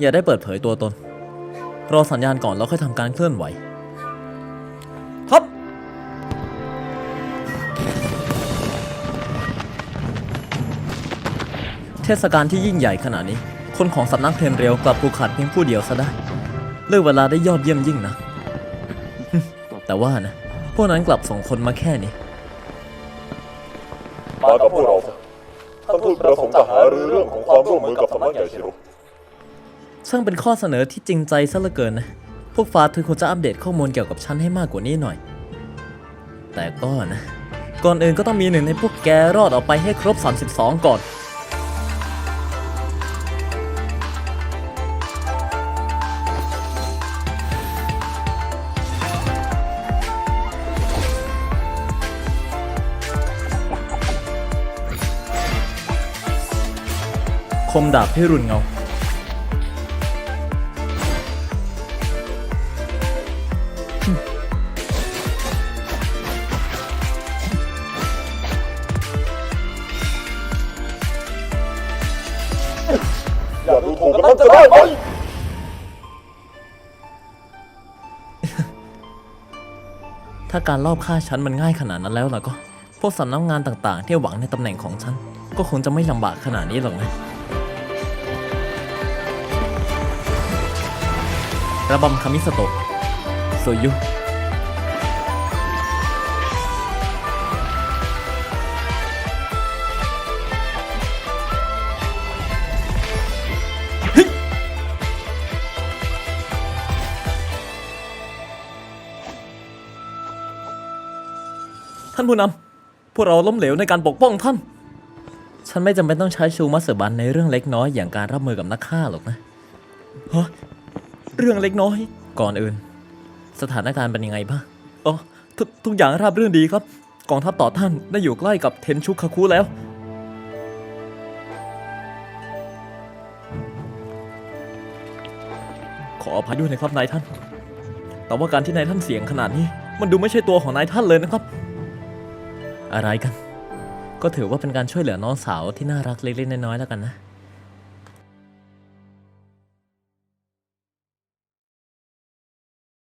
อย่าได้เปิดเผยตัวตน รอสัญญาณก่อนแล้วค่อยทำการเคลื่อนไหวครับเทศกาลที่ยิ่งใหญ่ขนาดนี้ คนของสำนักเทนเรียวกลับผูกขาดเพียงผู้เดียวซะได้เลือกเวลาได้ยอดเยี่ยมยิ่งนะ แต่ว่านะ พวกนั้นกลับส่งคนมาแค่นี้ มากับพวกเราเถอะท่านทูตประสงค์จะหารือเรื่องของความร่วมมือกับสำนักใหญ่ชิโร ช่างเป็นข้อเสนอที่จริงใจซะเหลือเกินนะ พวกฟ้าถึงควรจะอัปเดตข้อมูลเกี่ยวกับฉันให้มากกว่านี้หน่อย แต่ก็นะ ก่อนอื่นก็ต้องมีหนึ่งในพวกแกรอดออกไปให้ครบ 32 ก่อน คมดาบให้รุนเงา อย่าดูถูกกันนักจะได้ไหมถ้าการลอบฆ่าฉันมันง่ายขนาดนั้นแล้วล่ะก็ พวกสำนักงานต่างๆ ที่หวังในตำแหน่งของฉัน ก็คงจะไม่ลำบากขนาดนี้หรอกนะระบำคามิสโตะโซยุ ท่านผู้นำพวกเราล้มเหลวในการปกป้องท่าน ฉันไม่จำเป็นต้องใช้ชูมัสเซอร์บันในเรื่องเล็กน้อยอย่างการรับมือกับนักฆ่าหรอกนะฮะเรื่องเล็กน้อย ก่อนอื่น สถานการณ์เป็นยังไงบ้างอ๋อทุกทุกอย่างราบรื่นดีครับ กองทัพต่อท่านได้อยู่ใกล้กับเทนชุคาคุแล้ว ขออภัยด้วยนะครับนายท่าน แต่ว่าการที่นายท่านเสียงขนาดนี้ มันดูไม่ใช่ตัวของนายท่านเลยนะครับ อะไรกัน ก็ถือว่าเป็นการช่วยเหลือน้องสาวที่น่ารักเล็กๆน้อยๆแล้วกันนะ